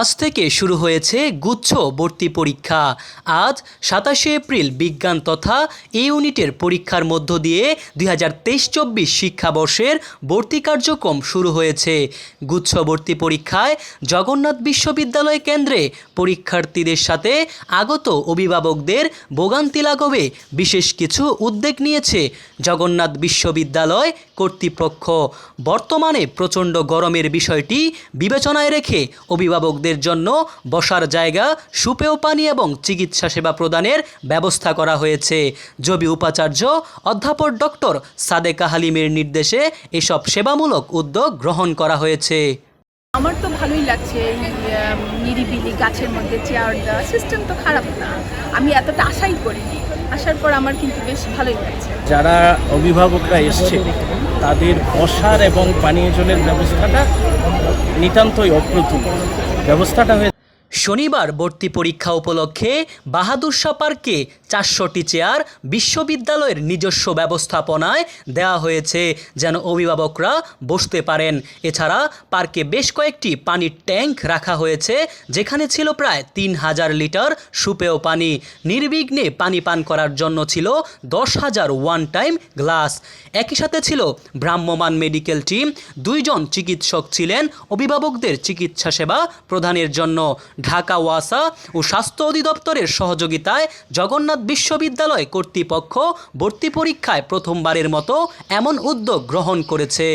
আজ থেকে শুরু হয়েছে গুচ্ছ ভর্তি পরীক্ষা। আজ সাতাশে এপ্রিল বিজ্ঞান তথা এ ইউনিটের পরীক্ষার মধ্য দিয়ে দুই হাজার তেইশ চব্বিশ শিক্ষাবর্ষের ভর্তি কার্যক্রম শুরু হয়েছে। গুচ্ছ ভর্তি পরীক্ষায় জগন্নাথ বিশ্ববিদ্যালয় কেন্দ্রে পরীক্ষার্থীদের সাথে আগত অভিভাবকদের ভোগান্তি লাঘবে বিশেষ কিছু উদ্যোগ নিয়েছে জগন্নাথ বিশ্ববিদ্যালয় কর্তৃপক্ষ। বর্তমানে প্রচণ্ড গরমের বিষয়টি বিবেচনায় রেখে অভিভাবকদের জন্য বসার জায়গা, সুপেয় পানি এবং চিকিৎসা সেবা প্রদানের ব্যবস্থা করা হয়েছে। জবি উপাচার্য অধ্যাপক ডক্টর সাদেকা হালিমের নির্দেশে এসব সেবামূলক উদ্যোগ গ্রহণ করা হয়েছে। আমার তো ভালোই লাগছে নিরিবিলি গাছের মধ্যে চেয়ার দেওয়া। সিস্টেম তো খারাপ না। আমি এতটা আশাই করিনি। আসার পর আমার কিন্তু বেশ ভালোই লাগছে। যারা অভিভাবকরা এসছে, তাদের বসার এবং পানীয় জলের ব্যবস্থাটা নিতান্তই অপ্রতুল। ব্যবস্থাটা হয়ে শনিবার ভর্তি পরীক্ষা উপলক্ষে বাহাদুর শাহ পার্কে চারশোটি চেয়ার বিশ্ববিদ্যালয়ের নিজস্ব ব্যবস্থাপনায় দেওয়া হয়েছে যেন অভিভাবকরা বসতে পারেন। এছাড়া পার্কে বেশ কয়েকটি পানির ট্যাঙ্ক রাখা হয়েছে, যেখানে ছিল প্রায় তিন হাজার লিটার সুপেয় পানি। নির্বিঘ্নে পানি পান করার জন্য ছিল দশ হাজার ওয়ান টাইম গ্লাস। একই সাথে ছিল ভ্রাম্যমাণ মেডিকেল টিম। দুইজন চিকিৎসক ছিলেন, অভিভাবকদের চিকিৎসা সেবা প্রদানের জন্য। ঢাকা ওয়াসা ও স্বাস্থ্য অধিদপ্তরের সহযোগিতায় জগন্নাথ বিশ্ববিদ্যালয় কর্তৃপক্ষ ভর্তি পরীক্ষায় প্রথমবারের মতো এমন উদ্যোগ গ্রহণ করেছে।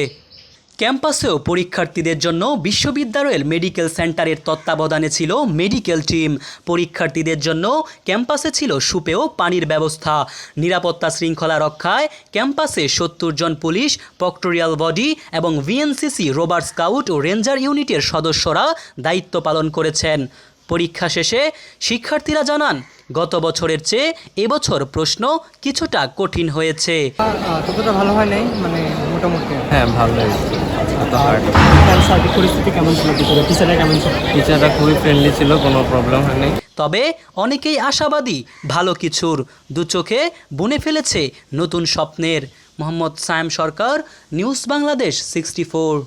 ক্যাম্পাসেও পরীক্ষার্থীদের জন্য বিশ্ববিদ্যালয়ের মেডিকেল সেন্টারের তত্ত্বাবধানে ছিল মেডিকেল টিম। পরীক্ষার্থীদের জন্য ক্যাম্পাসে ছিল সুপেয় পানির ব্যবস্থা। নিরাপত্তা শৃঙ্খলা রক্ষায় ক্যাম্পাসে সত্তর জন পুলিশ পক্টোরিয়াল বডি এবং ভিএনসিসি রোবার স্কাউট ও রেঞ্জার ইউনিটের সদস্যরা দায়িত্ব পালন করেছেন। পরীক্ষা শেষে শিক্ষার্থীরা জানান গত বছরের চেয়ে এবছর প্রশ্ন কিছুটা কঠিন হয়েছে। ততটা ভালো হয় নাই মানে মোটামুটি। হ্যাঁ ভালো ফ্রেন্ডলি ছিল? কোনো প্রবলেম তবে অনেকেই আশাবাদী ভালো কিছুর দু চোখে বুনে ফেলেছে নতুন স্বপ্নের। Mohammad Sayem Sarkar news Bangladesh sixty four